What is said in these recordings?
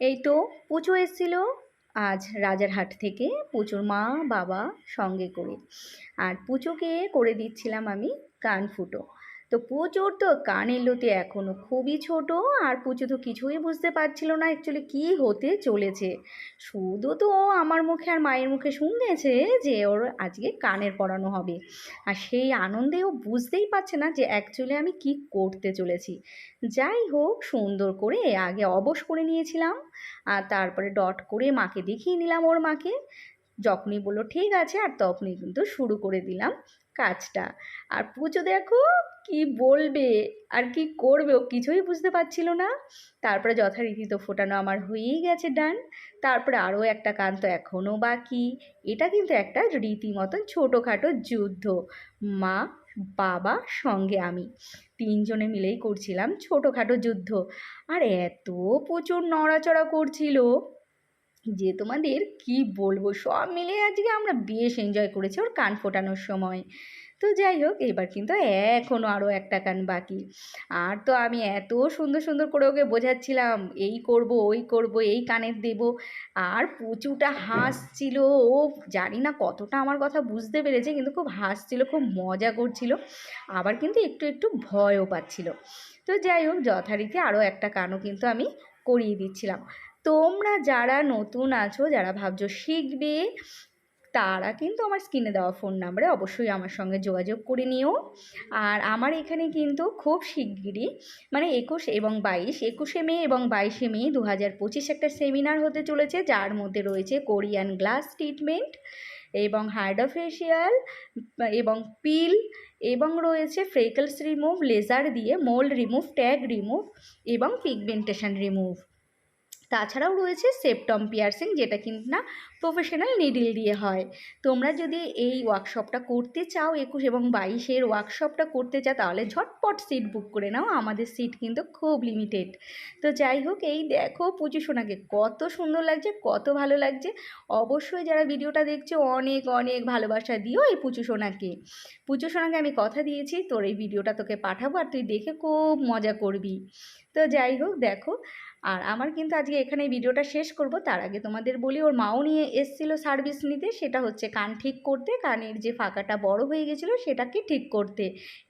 এই তো পুচু এসেছিল। আজ রাজারহাট থেকে পুচুর মা, বাবা সঙ্গে করে। আর পুচুকে করে দিচ্ছিলাম আমি কান ফুটো। তো পুজোর তো, কানের লতি এখনও খুবই ছোট আর পুজো তো কিছুই বুঝতে পারছিল না অ্যাকচুয়ালি কী হতে চলেছে। শুধু তো আমার মুখে আর মায়ের মুখে শুনেছে যে ওর আজকে কানের পরানো হবে। আর সেই আনন্দে ও বুঝতেই পারছে না যে অ্যাকচুয়ালি আমি কি করতে চলেছি। যাই হোক, সুন্দর করে আগে অবশ করে নিয়েছিলাম। আর তারপরে ডট করে মাকে দেখিয়ে নিলাম ওর মাকে। যখনই বলল, ঠিক আছে। আর তখনই কিন্তু শুরু করে দিলাম কাজটা। আর পুজো দেখো কি বলবে, আর কি করবে ও কিছুই বুঝতে পারছিল না। তারপরে যথারীতি তো ফোটানো আমার হয়েই গেছে ডান তারপরে আরও একটা কান তো এখনও বাকি। এটা কিন্তু একটা রীতিমতন ছোটোখাটো যুদ্ধ। মা, বাবা, সঙ্গে আমি। তিনজনে মিলেই করছিলাম ছোটোখাটো যুদ্ধ। আর এত প্রচুর নড়াচড়া করছিল। যে তোমাদের কি বলব, সব মিলে আজকে আমরা বেশ এনজয় করেছি ওর কান ফোটানোর সময়। তো যাই হোক, এবার কিন্তু এখনও আরও একটা কান বাকি। আর তো আমি এত সুন্দর সুন্দর করে ওকে বোঝাচ্ছিলাম, এই করব, ওই করব, এই কানের দেব। আর পুচুটা হাসছিল, ও জানি না কতটা আমার কথা বুঝতে পেরেছে, কিন্তু খুব হাসছিল, খুব মজা করছিল। আবার কিন্তু একটু একটু ভয়ও পাচ্ছিল। তো যাই হোক, যথারীতি আরও একটা কানও কিন্তু আমি করিয়ে দিচ্ছিলাম। তোমরা যারা নতুন আছো, যারা ভাবছ শিখবে, তারা কিন্তু আমার স্ক্রিনে দেওয়া ফোন নাম্বারে অবশ্যই আমার সঙ্গে যোগাযোগ করে নিও। আর আমার এখানে কিন্তু খুব শিগগিরই মানে একুশ এবং বাইশ, একুশে মে এবং বাইশে মে দু হাজার পঁচিশ একটা সেমিনার হতে চলেছে, যার মধ্যে রয়েছে কোরিয়ান গ্লাস ট্রিটমেন্ট এবং হাইড্রো ফেশিয়াল এবং পিল এবং রয়েছে ফ্রেকলস রিমুভ, লেজার দিয়ে মোল্ড রিমুভ, ট্যাগ রিমুভ এবং পিগমেন্টেশন রিমুভ। তাছাড়াও রয়েছে সেপটম পিয়ার্সিং, যেটা কিন্তু না প্রফেশনাল নিডিল দিয়ে হয়। তোমরা যদি এই ওয়ার্কশপটা করতে চাও একুশ এবং বাইশের ওয়ার্কশপটা করতে চাও, তাহলে ঝটপট সিট বুক করে নাও। আমাদের সিট কিন্তু খুব লিমিটেড তো যাই হোক, এই দেখো পুজো সোনাকে কত সুন্দর লাগছে, কত ভালো লাগছে। অবশ্যই যারা ভিডিওটা দেখছে, অনেক অনেক ভালোবাসা দিও এই পুজো সোনাকে। পুজো সোনাকে আমি কথা দিয়েছি, তোর এই ভিডিওটা তোকে পাঠাবো আর তুই দেখে খুব মজা করবি। তো যাই হোক, দেখো আর আমার কিন্তু আজকে এখানে ভিডিওটা শেষ করব। তার আগে তোমাদের বলি, ওর মাও নিয়ে এসছিল সার্ভিস নিতে, সেটা হচ্ছে কান ঠিক করতে, কানের যে ফাঁকাটা বড় হয়ে গেছিল সেটাকে ঠিক করতে।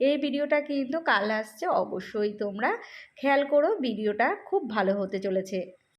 এই ভিডিওটা কিন্তু কাল আসছে, অবশ্যই তোমরা খেয়াল করো, ভিডিওটা খুব ভালো হতে চলেছে।